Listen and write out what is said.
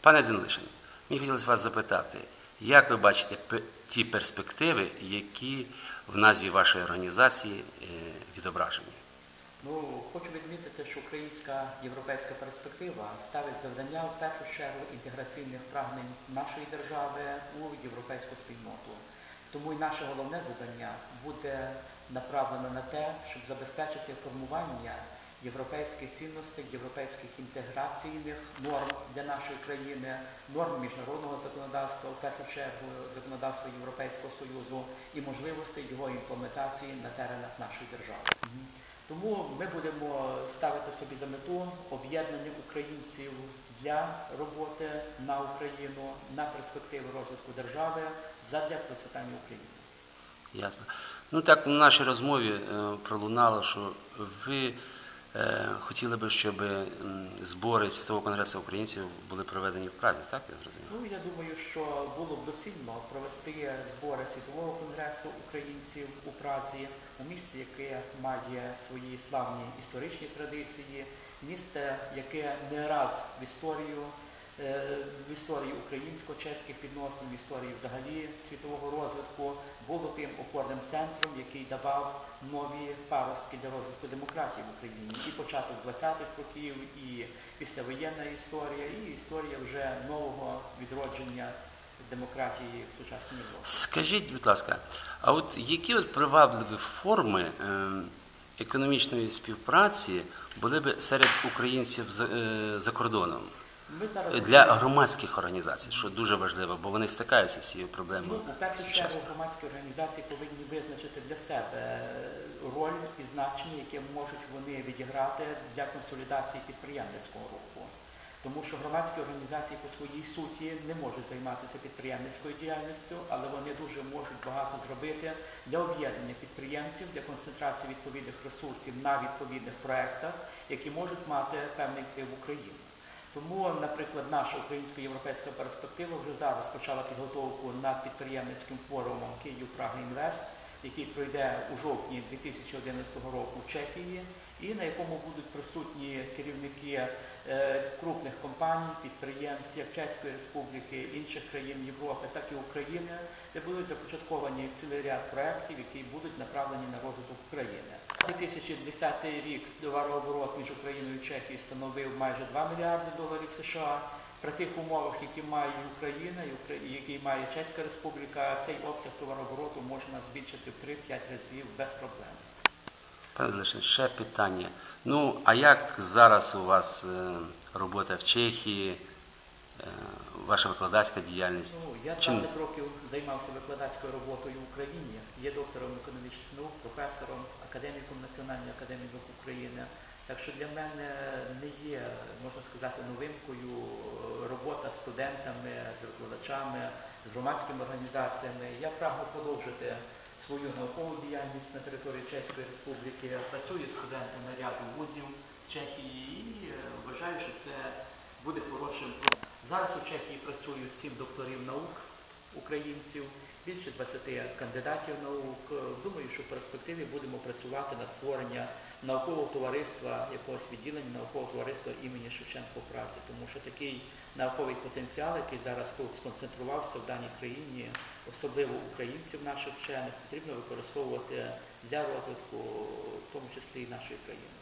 Пане Денлишин, мені хотілося вас запитати, як ви бачите ті перспективи, які в назві вашої організації е, відображені? Ну, хочу відмітити, що українська європейська перспектива ставить завдання в першу чергу інтеграційних прагнень нашої держави у європейську спільноту. Тому і наше головне завдання буде направлено на те, щоб забезпечити формування європейських цінностей, європейських інтеграційних норм для нашої країни, норм міжнародного законодавства, в першу чергу законодавства Європейського Союзу і можливостей його імплементації на теренах нашої держави. Тому ми будемо ставити собі за мету об'єднання українців для роботи на Україну, на перспективи розвитку держави, задля процвітання України. Ясно. Ну так в нашій розмові е, пролунало, що ви хотіли би, щоб збори Світового конгресу українців були проведені в Празі, так я зрозумів? Ну я думаю, що було б доцільно провести збори світового конгресу українців у Празі, у місті, яке має свої славні історичні традиції, місце, яке не раз в історію. Е, В історії українсько-чеських відносин, в історії взагалі світового розвитку було тим опорним центром, який давав нові паростки для розвитку демократії в Україні. І початок 20-х років, і післявоєнна історія, і історія вже нового відродження демократії в сучасній Європі. Скажіть, будь ласка, а от які от привабливі форми е, економічної співпраці були б серед українців за, е, за кордоном для громадських організацій, що дуже важливо, бо вони стикаються з цією Ну, проблемою у першу чергу громадські організації повинні визначити для себе роль і значення, яке можуть вони відіграти для консолідації підприємницького руху. Тому що громадські організації по своїй суті не можуть займатися підприємницькою діяльністю, але вони дуже можуть багато зробити для об'єднання підприємців, для концентрації відповідних ресурсів на відповідних проєктах, які можуть мати певний вплив в Україну. Тому, наприклад, наша українсько-європейська перспектива вже зараз почала підготовку над підприємницьким форумом Київ Прага Інвест, який пройде у жовтні 2011 року в Чехії, і на якому будуть присутні керівники е, крупних компаній, підприємств як Чеської Республіки, інших країн Європи, так і України, де будуть започатковані цілий ряд проєктів, які будуть направлені на розвиток України. 2010 рік товарооборот між Україною і Чехією становив майже 2 мільярди доларів США. При тих умовах, які має Україна і які має Чеська Республіка, цей обсяг товарообороту можна збільшити в 3-5 разів без проблем. Пане Лишин, ще питання. Ну, а як зараз у вас е, робота в Чехії, е, ваша викладацька діяльність? Ну, я Чим 20 років займався викладацькою роботою в Україні, є доктором економічних наук, професором, академіком Національної академії наук України. Так що для мене не є, можна сказати, новинкою е, робота з студентами, з викладачами, з громадськими організаціями. Я прагну продовжити свою наукову діяльність на території Чеської Республіки, працюю з студентами ряду вузів Чехії і е, вважаю, що це буде хорошим. Зараз у Чехії працюють сім докторів наук українців, більше 20 кандидатів наук. Думаю, що в перспективі будемо працювати над створенням наукового товариства, якогось відділення наукового товариства імені Шевченка в Празі, тому що такий науковий потенціал, який зараз тут сконцентрувався в даній країні, особливо українців наших вчених, потрібно використовувати для розвитку, в тому числі і нашої країни.